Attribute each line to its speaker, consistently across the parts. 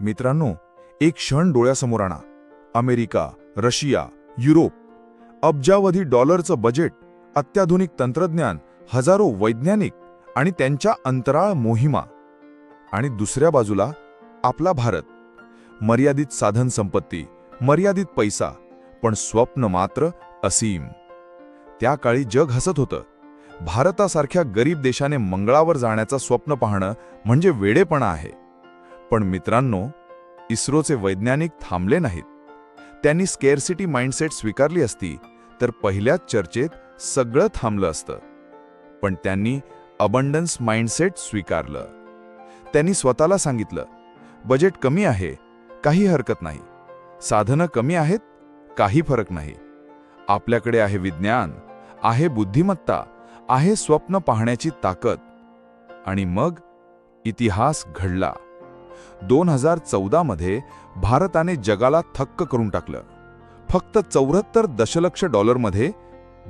Speaker 1: मित्रांनो एक क्षण डोळ्यासमोर आणा. America Russia Europe. अब्जावधी डॉलरचं बजेट अत्याधुनिक तंत्रज्ञान हजारो वैज्ञानिक आणि त्यांच्या अंतराळ मोहिमा. आणि दुसऱ्या बाजूला आपला भारत. मर्यादित साधन संपत्ती मर्यादित पैसा पण स्वप्न मात्र असीम. त्या काळी जग हसत होतं. भारतासारख्या गरीब देशाने मंगळावर जाण्याचं स्वप्न पाहणं म्हणजे वेडेपणा आहे. पण मित्रांनो इस्रोचे वैज्ञानिक थांबले नाहीत. त्यांनी स्केअरसिटी माइंडसेट स्वीकारली असती तर पहिल्याच चर्चेत सगळं थांबलं असतं. पण त्यांनी अबंडन्स माइंडसेट स्वीकारलं. त्यांनी स्वतःला सांगितलं बजेट कमी आहे काही हरकत नाही. साधनं कमी आहेत काही फरक नाही. आपल्याकडे आहे विज्ञान आहे बुद्धिमत्ता आहे स्वप्न पाहण्याची ताकद. आणि मग इतिहास घडला. दोन हजार चौदामध्ये भारताने जगाला थक्क करून टाकलं. फक्त चौऱ्याहत्तर दशलक्ष डॉलरमध्ये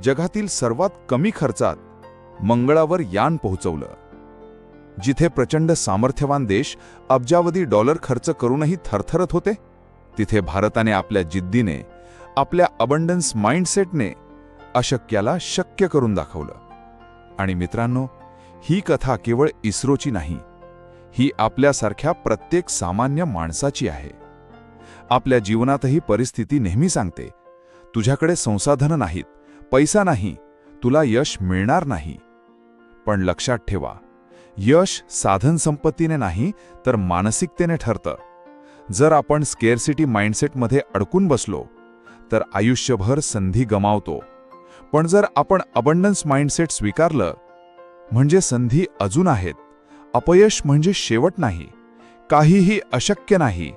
Speaker 1: जगातील सर्वात कमी खर्चात मंगळावर यान पोहोचवलं. जिथे प्रचंड सामर्थ्यवान देश अब्जावधी डॉलर खर्च करूनही थरथरत होते तिथे भारताने आपल्या जिद्दीने आपल्या अबंडन्स माइंडसेटने अशक्याला शक्य करून दाखवलं. आणि मित्रांनो ही कथा केवळ इस्रोची नाही ही आपल्यासारख्या प्रत्येक सामान्य माणसाची आहे. आपल्या जीवनातही परिस्थिती नेहमी सांगते तुझ्याकडे संसाधनं नाहीत पैसा नाही तुला यश मिळणार नाही. पण लक्षात ठेवा यश साधन संपत्तीने नाही तर मानसिकतेने ठरतं. जर आपण स्केअरसिटी माइंडसेटमध्ये अडकून बसलो तर आयुष्यभर संधी गमावतो. पण जर आपण अबंडन्स माइंडसेट स्वीकारलं म्हणजे संधी अजून आहेत. अपयश म्हणजे शेवट नाही काहीही अशक्य नाही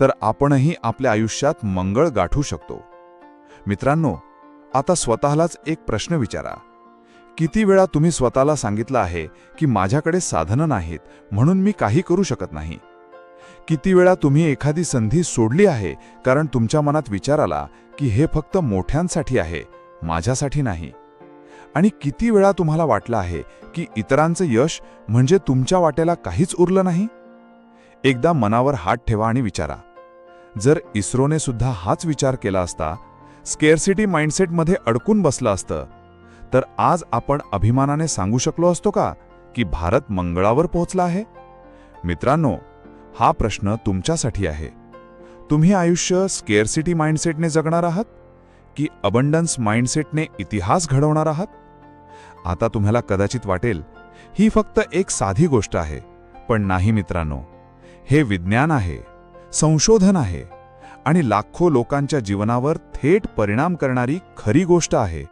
Speaker 1: तर आपणही आपल्या आयुष्यात मंगळ गाठू शकतो. मित्रांनो आता स्वतःलाच एक प्रश्न विचारा. किती वेळा तुम्ही स्वतःला सांगितलं आहे की माझ्याकडे साधनं नाहीत म्हणून मी काही करू शकत नाही? किती वेळा तुम्ही एखादी संधी सोडली आहे कारण तुमच्या मनात विचार आला की हे फक्त मोठ्यांसाठी आहे माझ्यासाठी नाही. आणि किती वेळा तुम्हाला वाटलं आहे की इतरांचं यश म्हणजे तुमच्या वाट्याला काहीच उरलं नाही? एकदा मनावर हात ठेवा आणि विचारा. जर इस्रोने सुद्धा हाच विचार केला असता स्केअरसिटी माइंडसेटमध्ये अडकून बसलं असतं तर आज आपण अभिमानाने सांगू शकलो असतो का की भारत मंगळावर पोहोचला आहे? मित्रांनो हा प्रश्न तुमच्यासाठी आहे. तुम्ही आयुष्य स्केअरसिटी माइंडसेटने जगणार आहात की अबंडन्स माइंडसेटने इतिहास घडवणार आहात? आता तुम्हाला कदाचित वाटेल ही फक्त एक साधी गोष्ट आहे. पण नाही मित्रांनो हे विज्ञान आहे संशोधन आहे आणि लाखो लोकांच्या जीवनावर थेट परिणाम करणारी खरी गोष्ट आहे.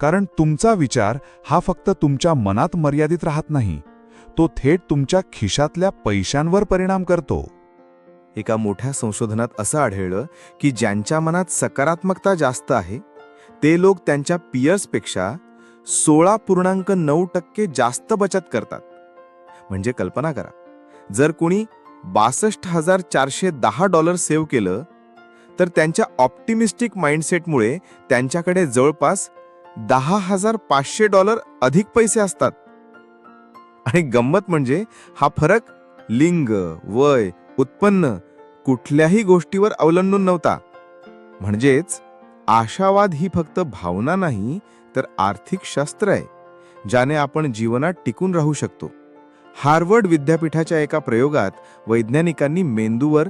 Speaker 1: कारण तुमचा विचार हा फक्त तुमच्या मनात मर्यादित राहत नाही तो थेट तुमच्या खिशातल्या पैशांवर परिणाम करतो.
Speaker 2: एका मोठ्या संशोधनात असं आढळलं की ज्यांच्या मनात सकारात्मकता जास्त आहे ते लोक त्यांच्या पियर्सपेक्षा सोळा पूर्णांक नऊ टक्के जास्त बचत करतात. म्हणजे कल्पना करा जर कोणी बासष्ट हजार चारशे दहा डॉलर सेव्ह केलं तर त्यांच्या ऑप्टिमिस्टिक माइंडसेटमुळे त्यांच्याकडे जवळपास दहा हजार पाचशे डॉलर अधिक पैसे असतात. आणि गंमत म्हणजे हा फरक लिंग वय उत्पन्न कुठल्याही गोष्टीवर अवलंबून नव्हता. म्हणजेच आशावाद ही फक्त भावना नाही तर आर्थिक शास्त्र आहे ज्याने आपण जीवनात टिकून राहू शकतो. हार्वर्ड विद्यापीठाच्या एका प्रयोगात वैज्ञानिकांनी मेंदूवर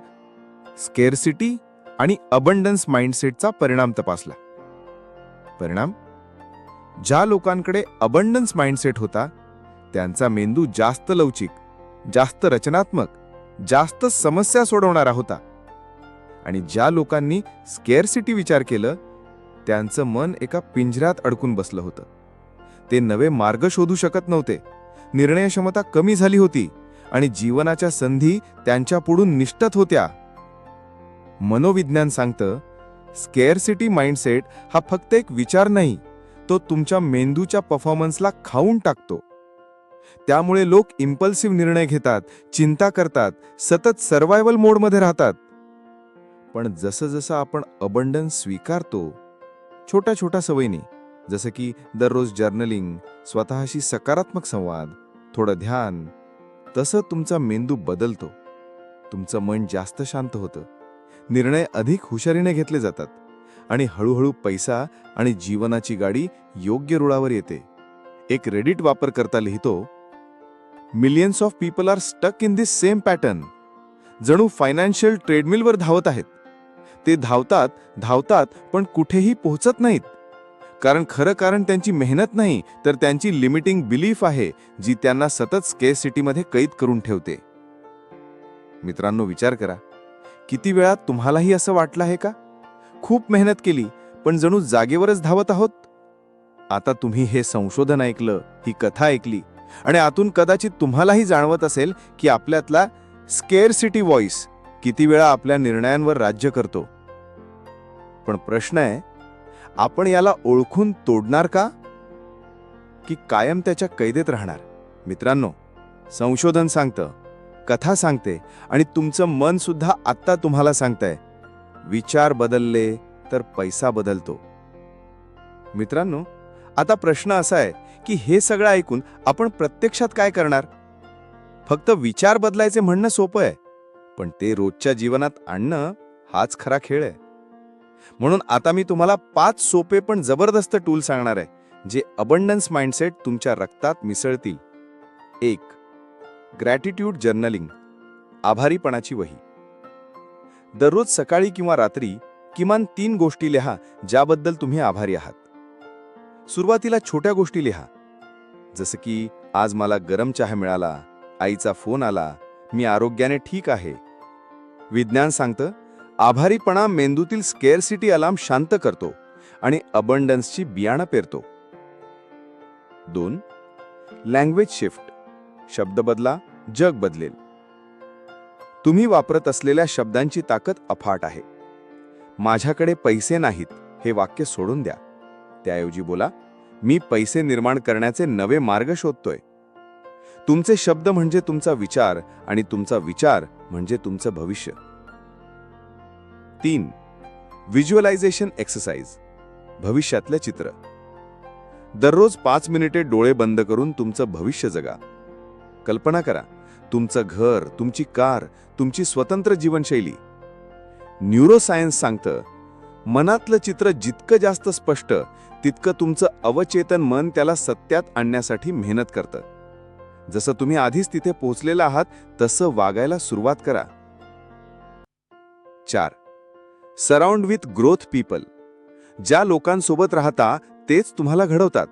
Speaker 2: स्केअरसिटी आणि अबंडन्स माइंडसेटचा परिणाम तपासला. परिणाम? ज्या लोकांकडे अबंडन्स माइंडसेट होता त्यांचा मेंदू जास्त लवचिक जास्त रचनात्मक जास्त समस्या सोडवणारा होता. आणि ज्या लोकांनी स्केअरसिटी विचार केलं त्यांचं मन एका पिंजऱ्यात अडकून बसलं होतं. ते नवे मार्ग शोधू शकत नव्हते. निर्णय क्षमता कमी झाली होती आणि जीवनाच्या संधी त्यांच्या पुढून निष्ठत होत्या. मनोविज्ञान सांगतं स्केअरसिटी माइंडसेट हा फक्त एक विचार नाही तो तुमच्या मेंदूच्या परफॉर्मन्सला खाऊन टाकतो. त्यामुळे लोक इम्पल्सिव्ह निर्णय घेतात चिंता करतात सतत सर्वायवल मोडमध्ये राहतात. पण जसं जसं आपण अबंडन स्वीकारतो छोट्या छोट्या सवयीने जसं की दररोज जर्नलिंग स्वतःशी सकारात्मक संवाद थोडं ध्यान तसं तुमचा मेंदू बदलतो. तुमचं मन जास्त शांत होतं. निर्णय अधिक हुशारीने घेतले जातात आणि हळूहळू पैसा आणि जीवनाची गाडी योग्य रुळावर येते. एक रेडिट वापरकर्ता लिहितो millions of people are stuck in this same pattern जणू फायनान्शियल ट्रेडमिलवर धावत आहेत. ते धावतात धावतात पण कुठेही पोहोचत नाहीत. कारण खरं कारण त्यांची मेहनत नाही तर त्यांची लिमिटिंग बिलीफ आहे जी त्यांना सतत स्केस सिटीमध्ये कैद करून ठेवते. मित्रांनो विचार करा. किती वेळा तुम्हालाही असं वाटलं आहे का? खूप मेहनत केली पण जणू जागेवरच धावत आहोत? आता तुम्ही हे संशोधन ऐकलं ही कथा ऐकली आणि आतून कदाचित तुम्हालाही जाणवत असेल की आपल्यातला स्केअर सिटी व्हॉइस किती वेळा आपल्या निर्णयांवर राज्य करतो. पण प्रश्न आहे आपण याला ओळखून तोडणार का? की कायम त्याच्या कैदेत राहणार? मित्रांनो संशोधन सांगतं कथा सांगते आणि तुमचं मन सुद्धा आत्ता तुम्हाला सांगतंय. विचार बदलले तर पैसा बदलतो. मित्रांनो आता प्रश्न असा आहे की हे सगळं ऐकून आपण प्रत्यक्षात काय करणार? फक्त विचार बदलायचे म्हणणं सोपं आहे पण ते रोजच्या जीवनात आणणं हाच खरा खेळ आहे. म्हणून आता मी तुम्हाला पाच सोपे पण जबरदस्त टूल सांगणार आहे जे अबंडन्स माइंडसेट तुमच्या रक्तात मिसळतील. एक ग्रॅटिट्यूड जर्नलिंग आभारीपणाची वही. दररोज सकाळी किंवा रात्री किमान तीन गोष्टी लिहा ज्याबद्दल तुम्ही आभारी आहात. सुरुवातीला छोट्या गोष्टी लिहा जसं की आज मला गरम चहा मिळाला आईचा फोन आला मी आरोग्याने ठीक आहे. विज्ञान सांगतं आभारीपणा मेंदूतील स्केअरसिटी अलार्म शांत करतो आणि अबंडन्सची बियाणं पेरतो. दोन लँग्वेज शिफ्ट शब्द बदला जग बदलेल. तुम्ही वापरत असलेल्या शब्दांची ताकद अफाट आहे. माझ्याकडे पैसे नाहीत हे वाक्य सोडून द्या. त्याऐवजी बोला मी पैसे निर्माण करण्याचे नवे मार्ग शोधतोय. तुमचे शब्द म्हणजे तुमचा विचार आणि तुमचा विचार म्हणजे तुमचं भविष्य. तीन व्हिज्युअलायझेशन एक्सरसाइज भविष्यातलं चित्र. दररोज पाच मिनिटे डोळे बंद करून तुमचं भविष्य जगा. कल्पना करा तुमचं घर तुमची कार तुमची स्वतंत्र जीवनशैली. न्यूरोसायन्स सांगतं मनातलं चित्र जितकं जास्त स्पष्ट तितकं तुमचं अवचेतन मन त्याला सत्यात आणण्यासाठी मेहनत करतं. जसं तुम्ही आधीच तिथे पोहोचलेला आहात तसं वागायला सुरुवात करा. चार सराउंड विथ ग्रोथ पीपल ज्या लोकांसोबत राहता तेच तुम्हाला घडवतात.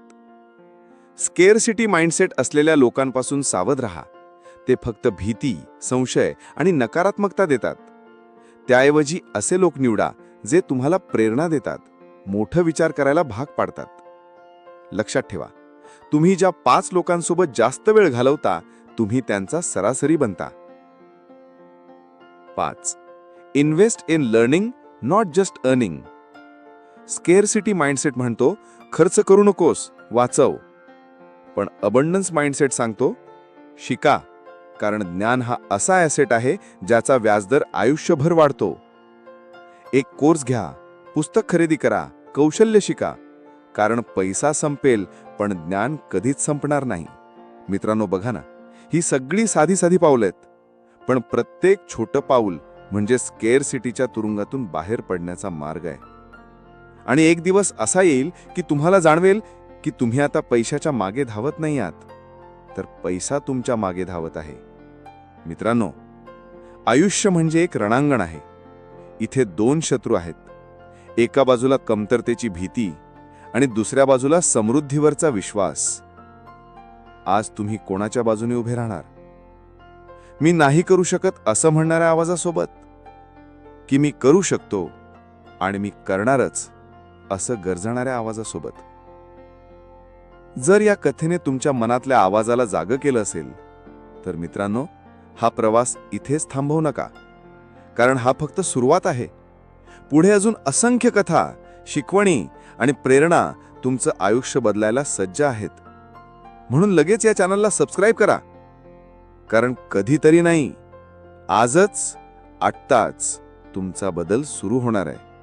Speaker 2: स्केअरसिटी माइंडसेट असलेल्या लोकांपासून सावध राहा. ते फक्त भीती संशय आणि नकारात्मकता देतात. त्याऐवजी असे लोक निवडा जे तुम्हाला प्रेरणा देतात. मोठं विचार करायला भाग पाडतात. लक्षात ठेवा. तुम्ही ज्या पाच लोकांसोबत जास्त वेळ घालवता तुम्ही त्यांचा सरासरी बनता. पाच. Invest in learning not just earning scarcity mindset म्हणतो खर्च करू नकोस वाचव. पण अबंडन्स माइंडसेट सांगतो शिका कारण ज्ञान हा असा ॲसेट आहे ज्याचा व्याजदर आयुष्यभर वाढतो. एक कोर्स घ्या पुस्तक खरेदी करा कौशल्य शिका कारण पैसा संपेल पण ज्ञान कधीच संपणार नाही. मित्रांनो बघा ना ही सगळी साधी साधी पावलं आहेत. पण प्रत्येक छोटं पाऊल म्हणजे स्केअर सिटीच्या तुरुंगातून बाहेर पडण्याचा मार्ग आहे. आणि एक दिवस असा येईल की तुम्हाला जाणवेल की तुम्ही आता पैशाच्या मागे धावत नाही आहात. तर पैसा तुमच्या मागे धावत आहे. मित्रांनो आयुष्य म्हणजे एक रणांगण आहे. इथे दोन शत्रू आहेत. एका बाजूला कमतरतेची भीती आणि दुसऱ्या बाजूला समृद्धीवरचा विश्वास. आज तुम्ही कोणाच्या बाजूने उभे राहणार? मी नाही करू शकत असं म्हणणाऱ्या आवाजासोबत? की मी करू शकतो आणि मी करणारच असं गरजणाऱ्या आवाजासोबत. जर या कथेने तुमच्या मनातल्या आवाजाला जागं केलं असेल तर मित्रांनो हा प्रवास इथेच थांबवू नका. कारण हा फक्त सुरुवात आहे. पुढे अजून असंख्य कथा शिकवणी आणि प्रेरणा तुमचं आयुष्य बदलायला सज्ज आहेत. म्हणून लगेच या चॅनलला सबस्क्राईब करा. कारण कधीतरी नाही आजच आत्ताच तुमचा बदल सुरू होणार आहे.